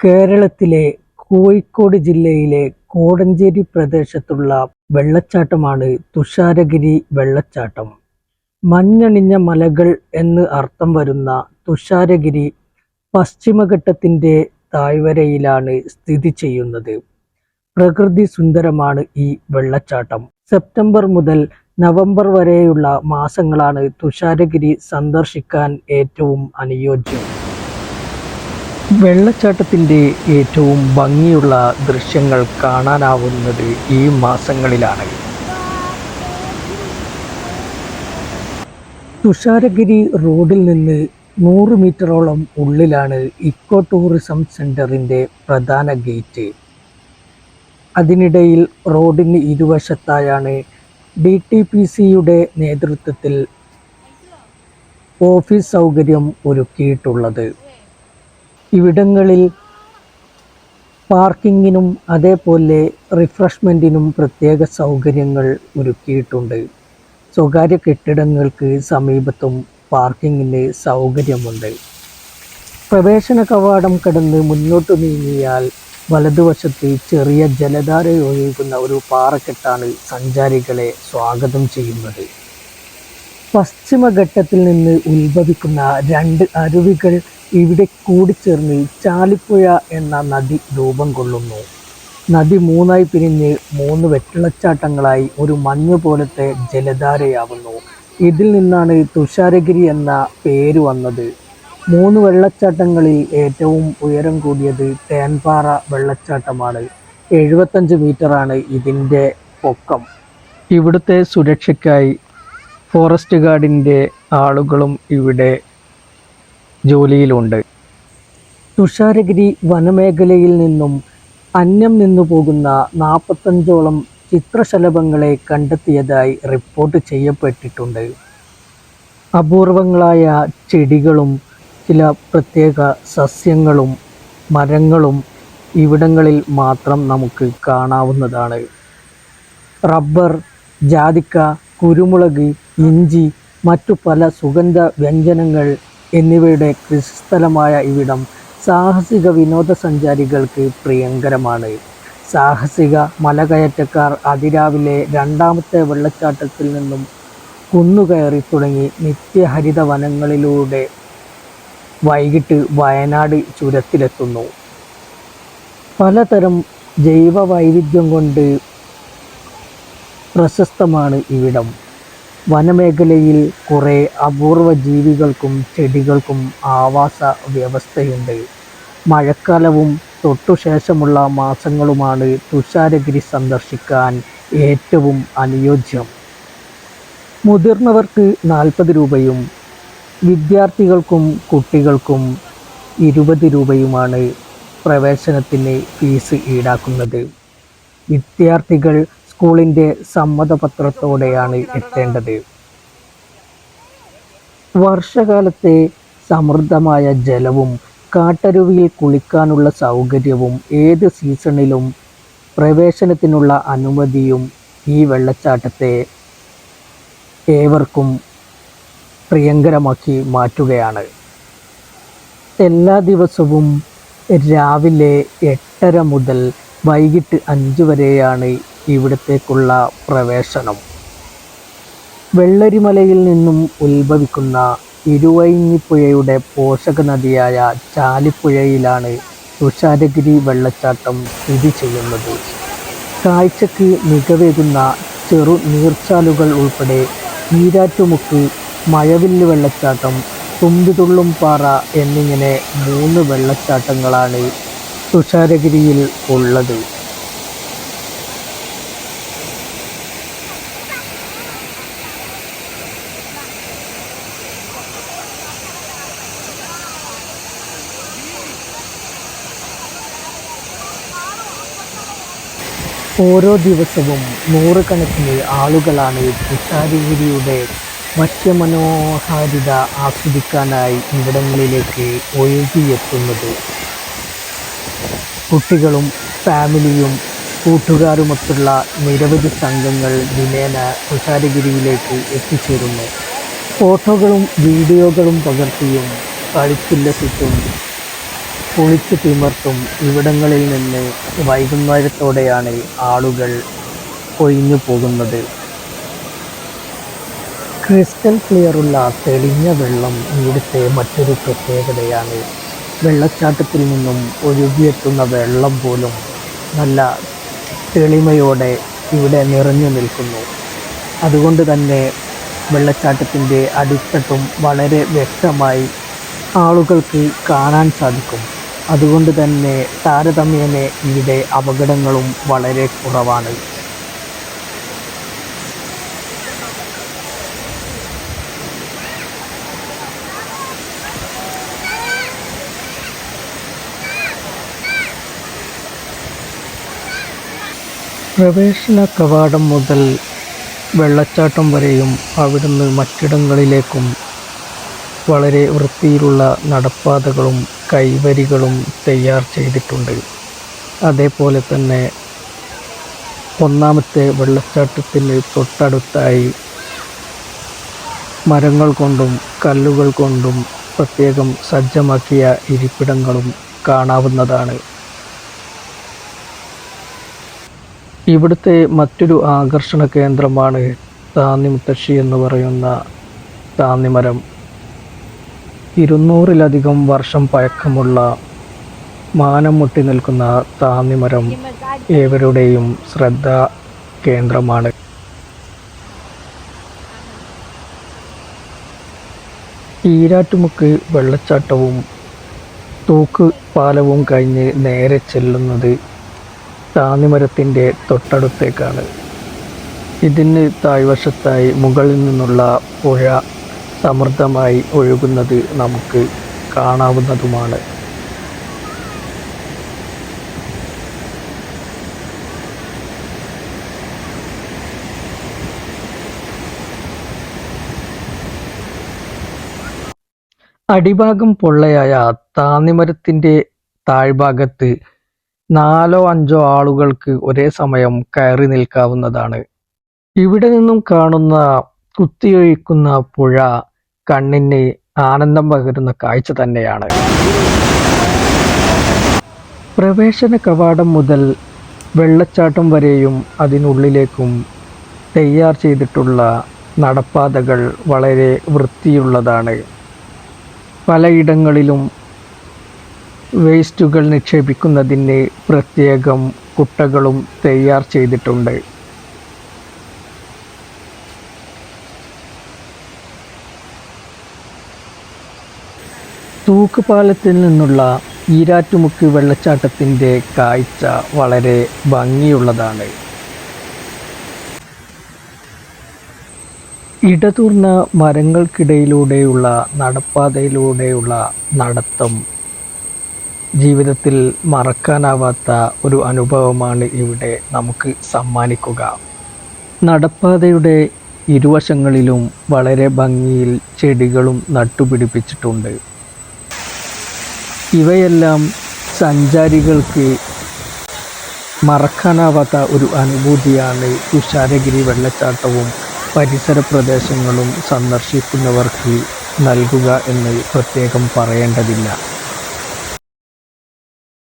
കേരളത്തിലെ കോഴിക്കോട് ജില്ലയിലെ കോടഞ്ചേരി പ്രദേശത്തുള്ള വെള്ളച്ചാട്ടമാണ് തുഷാരഗിരി വെള്ളച്ചാട്ടം. മഞ്ഞണിഞ്ഞ മലകൾ എന്ന് അർത്ഥം വരുന്ന തുഷാരഗിരി പശ്ചിമഘട്ടത്തിന്റെ താഴ്വരയിലാണ് സ്ഥിതി ചെയ്യുന്നത്. പ്രകൃതി സുന്ദരമാണ് ഈ വെള്ളച്ചാട്ടം. സെപ്റ്റംബർ മുതൽ നവംബർ വരെയുള്ള മാസങ്ങളാണ് തുഷാരഗിരി സന്ദർശിക്കാൻ ഏറ്റവും അനുയോജ്യം. വെള്ളച്ചാട്ടത്തിന്റെ ഏറ്റവും ഭംഗിയുള്ള ദൃശ്യങ്ങൾ കാണാനാവുന്നത് ഈ മാസങ്ങളിലാണ്. തുഷാരഗിരി റോഡിൽ നിന്ന് നൂറ് മീറ്ററോളം ഉള്ളിലാണ് ഇക്കോ ടൂറിസം സെന്ററിന്റെ പ്രധാന ഗേറ്റ്. അതിനിടയിൽ റോഡിന് ഇരുവശത്തായാണ് ഡി ടി പി സിയുടെ നേതൃത്വത്തിൽ ഓഫീസ് സൗകര്യം ഒരുക്കിയിട്ടുള്ളത്. ഇവിടങ്ങളിൽ പാർക്കിങ്ങിനും അതേപോലെ റിഫ്രഷ്മെന്റിനും പ്രത്യേക സൗകര്യങ്ങൾ ഒരുക്കിയിട്ടുണ്ട്. സ്വകാര്യ കെട്ടിടങ്ങൾക്ക് സമീപത്തും പാർക്കിങ്ങിന് സൗകര്യമുണ്ട്. പ്രവേശന കവാടം കടന്ന് മുന്നോട്ട് നീങ്ങിയാൽ വലതുവശത്ത് ചെറിയ ജലധാര ഒഴുകുന്ന ഒരു പാറക്കെട്ടാണ് സഞ്ചാരികളെ സ്വാഗതം ചെയ്യുന്നത്. പശ്ചിമഘട്ടത്തിൽ നിന്ന് ഉത്ഭവിക്കുന്ന രണ്ട് അരുവികൾ ഇവിടെ കൂടിച്ചേർന്ന് ചാലിപ്പുഴ എന്ന നദി രൂപം കൊള്ളുന്നു. നദി മൂന്നായി പിരിഞ്ഞ് മൂന്ന് വെട്ടിളച്ചാട്ടങ്ങളായി ഒരു മഞ്ഞുപോലത്തെ ജലധാരയാവുന്നു. ഇതിൽ നിന്നാണ് തുഷാരഗിരി എന്ന പേര് വന്നത്. മൂന്ന് വെള്ളച്ചാട്ടങ്ങളിൽ ഏറ്റവും ഉയരം കൂടിയത് തേൻപാറ വെള്ളച്ചാട്ടമാണ്. എഴുപത്തഞ്ച് മീറ്ററാണ് ഇതിന്റെ പൊക്കം. ഇവിടുത്തെ സുരക്ഷയ്ക്കായി ഫോറസ്റ്റ് ഗാർഡിന്റെ ആളുകളും ഇവിടെ ജോലിയിലുണ്ട്. തുഷാരഗിരി വനമേഖലയിൽ നിന്നും അന്യം നിന്നു പോകുന്ന നാൽപ്പത്തഞ്ചോളം ചിത്രശലഭങ്ങളെ കണ്ടെത്തിയതായി റിപ്പോർട്ട് ചെയ്യപ്പെട്ടിട്ടുണ്ട്. അപൂർവങ്ങളായ ചെടികളും ചില പ്രത്യേക സസ്യങ്ങളും മരങ്ങളും ഇവിടങ്ങളിൽ മാത്രം നമുക്ക് കാണാവുന്നതാണ്. റബ്ബർ, ജാതിക്ക, കുരുമുളക്, ഇഞ്ചി, മറ്റു പല സുഗന്ധവ്യഞ്ജനങ്ങൾ എന്നിവയുടെ കൃഷിസ്ഥലമായ ഇവിടം സാഹസിക വിനോദസഞ്ചാരികൾക്ക് പ്രിയങ്കരമാണ്. സാഹസിക മലകയറ്റക്കാർ അതിരാവിലെ രണ്ടാമത്തെ വെള്ളച്ചാട്ടത്തിൽ നിന്നും കുന്നുകയറി തുടങ്ങി നിത്യഹരിത വനങ്ങളിലൂടെ വൈകിട്ട് വയനാട് ചുരത്തിലെത്തുന്നു. പലതരം ജൈവ വൈവിധ്യം കൊണ്ട് പ്രശസ്തമാണ് ഇവിടം. വനമേഖലയിൽ കുറേ അപൂർവ ജീവികൾക്കും ചെടികൾക്കും ആവാസ വ്യവസ്ഥയുണ്ട്. മഴക്കാലവും തൊട്ടുശേഷമുള്ള മാസങ്ങളുമാണ് തുഷാരഗിരി സന്ദർശിക്കാൻ ഏറ്റവും അനുയോജ്യം. മുതിർന്നവർക്ക് നാൽപ്പത് രൂപയും വിദ്യാർത്ഥികൾക്കും കുട്ടികൾക്കും ഇരുപത് രൂപയുമാണ് പ്രവേശനത്തിന് ഫീസ് ഈടാക്കുന്നത്. വിദ്യാർത്ഥികൾ സ്കൂളിന്റെ സമ്മതപത്രത്തോടെയാണ് എത്തേണ്ടത്. വർഷകാലത്തെ സമൃദ്ധമായ ജലവും കാട്ടരുവിയിൽ കുളിക്കാനുള്ള സൗകര്യവും ഏത് സീസണിലും പ്രവേശനത്തിനുള്ള അനുമതിയും ഈ വെള്ളച്ചാട്ടത്തെ ഏവർക്കും പ്രിയങ്കരമാക്കി മാറ്റുകയാണ്. എല്ലാ ദിവസവും രാവിലെ എട്ടര മുതൽ വൈകിട്ട് അഞ്ച് വരെയാണ് ഇവിടത്തേക്കുള്ള പ്രവേശനം. വെള്ളരിമലയിൽ നിന്നും ഉത്ഭവിക്കുന്ന ഇരുവൈഞ്ഞിപ്പുഴയുടെ പോഷക നദിയായ ചാലിപ്പുഴയിലാണ് തുഷാരഗിരി വെള്ളച്ചാട്ടം സ്ഥിതി ചെയ്യുന്നത്. കാഴ്ചക്ക് മികവേകുന്ന ചെറു നീർച്ചാലുകൾ ഉൾപ്പെടെ ഈരാറ്റുമുക്ക്, മഴവില്ല് വെള്ളച്ചാട്ടം, തുമ്പിതുള്ളും പാറ എന്നിങ്ങനെ മൂന്ന് വെള്ളച്ചാട്ടങ്ങളാണ് തുഷാരഗിരിയിൽ ഉള്ളത്. ഓരോ ദിവസവും നൂറുകണക്കിന് ആളുകളാണ് തുഷാരഗിരിയുടെ മത്സ്യമനോഹാരിത ആസ്വദിക്കാനായി ഇവിടങ്ങളിലേക്ക് ഒഴുകിയെത്തുന്നത്. കുട്ടികളും ഫാമിലിയും കൂട്ടുകാരുമൊത്തുള്ള നിരവധി സംഘങ്ങൾ ദിനേന തുഷാരഗിരിയിലേക്ക് എത്തിച്ചേരുന്നു. ഫോട്ടോകളും വീഡിയോകളും പകർത്തിയും കളിച്ചുല്ലസിച്ചും കുളിച്ചു തിമിർത്തും ഇവിടങ്ങളിൽ നിന്ന് വൈകുന്നേരത്തോടെയാണ് ആളുകൾ ഒഴിഞ്ഞു പോകുന്നത്. ക്രിസ്റ്റൽ ക്ലിയറുള്ള തെളിഞ്ഞ വെള്ളം ഇവിടുത്തെ മറ്റൊരു പ്രത്യേകതയാണ്. വെള്ളച്ചാട്ടത്തിൽ നിന്നും ഒഴുകിയെത്തുന്ന വെള്ളം പോലും നല്ല തെളിമയോടെ ഇവിടെ നിറഞ്ഞു നിൽക്കുന്നു. അതുകൊണ്ട് തന്നെ വെള്ളച്ചാട്ടത്തിന്റെ അടിത്തട്ടും വളരെ വ്യക്തമായി ആളുകൾക്ക് കാണാൻ സാധിക്കും. അതുകൊണ്ട് തന്നെ താരതമ്യേന ഇവിടെ അപകടങ്ങളും വളരെ കുറവാണ്. പ്രവേശന കവാടം മുതൽ വെള്ളച്ചാട്ടം വരെയും അവിടുന്ന് മറ്റിടങ്ങളിലേക്കും വളരെ വൃത്തിയിലുള്ള നടപ്പാതകളും കൈവരികളും തയ്യാർ ചെയ്തിട്ടുണ്ട്. അതേപോലെ തന്നെ ഒന്നാമത്തെ വെള്ളച്ചാട്ടത്തിന് തൊട്ടടുത്തായി മരങ്ങൾ കൊണ്ടും കല്ലുകൾ കൊണ്ടും പ്രത്യേകം സജ്ജമാക്കിയ ഇരിപ്പിടങ്ങളും കാണാവുന്നതാണ്. ഇവിടുത്തെ മറ്റൊരു ആകർഷണ കേന്ദ്രമാണ് താന്നിമുത്തശ്ശി എന്ന് പറയുന്ന താന്നിമരം. ഇരുന്നൂറിലധികം വർഷം പഴക്കമുള്ള മാനം മുട്ടി നിൽക്കുന്ന താന്നിമരം ഏവരുടെയും ശ്രദ്ധ കേന്ദ്രമാണ്. ഈരാറ്റുമുക്ക് വെള്ളച്ചാട്ടവും തൂക്ക് പാലവും കഴിഞ്ഞ് നേരെ ചെല്ലുന്നത് താന്നിമരത്തിന്റെ തൊട്ടടുത്തേക്കാണ്. ഇതിന് താഴ്വശത്തായി മുകളിൽ നിന്നുള്ള പുഴ സമൃദ്ധമായി ഒഴുകുന്നത് നമുക്ക് കാണാവുന്നതുമാണ്. അടിഭാഗം പൊള്ളയായ താന്നിമരത്തിന്റെ താഴ്ഭാഗത്ത് നാലോ അഞ്ചോ ആളുകൾക്ക് ഒരേ സമയം കയറി നിൽക്കാവുന്നതാണ്. ഇവിടെ നിന്നും കാണുന്ന കുത്തിയൊഴിക്കുന്ന പുഴ കണ്ണിന് ആനന്ദം പകരുന്ന കാഴ്ച തന്നെയാണ്. പ്രവേശന കവാടം മുതൽ വെള്ളച്ചാട്ടം വരെയും അതിനുള്ളിലേക്കും തയ്യാർ ചെയ്തിട്ടുള്ള നടപ്പാതകൾ വളരെ വൃത്തിയുള്ളതാണ്. പലയിടങ്ങളിലും വേസ്റ്റുകൾ നിക്ഷേപിക്കുന്നതിന് പ്രത്യേകം കുട്ടകളും തയ്യാർ ചെയ്തിട്ടുണ്ട്. തൂക്കുപാലത്തിൽ നിന്നുള്ള ഈരാറ്റുമുക്ക് വെള്ളച്ചാട്ടത്തിന്റെ കാഴ്ച വളരെ ഭംഗിയുള്ളതാണ്. ഇടതൂർന്ന മരങ്ങൾക്കിടയിലൂടെയുള്ള നടപ്പാതയിലൂടെയുള്ള നടത്തം ജീവിതത്തിൽ മറക്കാനാവാത്ത ഒരു അനുഭവമാണ് ഇവിടെ നമുക്ക് സമ്മാനിക്കുക. നടപ്പാതയുടെ ഇരുവശങ്ങളിലും വളരെ ഭംഗിയിൽ ചെടികളും നട്ടുപിടിപ്പിച്ചിട്ടുണ്ട്. ഇവയെല്ലാം സഞ്ചാരികൾക്ക് മറക്കാനാവാത്ത ഒരു അനുഭൂതിയാണ് തുഷാരഗിരി വെള്ളച്ചാട്ടവും പരിസര പ്രദേശങ്ങളും സന്ദർശിക്കുന്നവർക്ക് നൽകുക എന്ന് പ്രത്യേകം പറയേണ്ടതില്ല.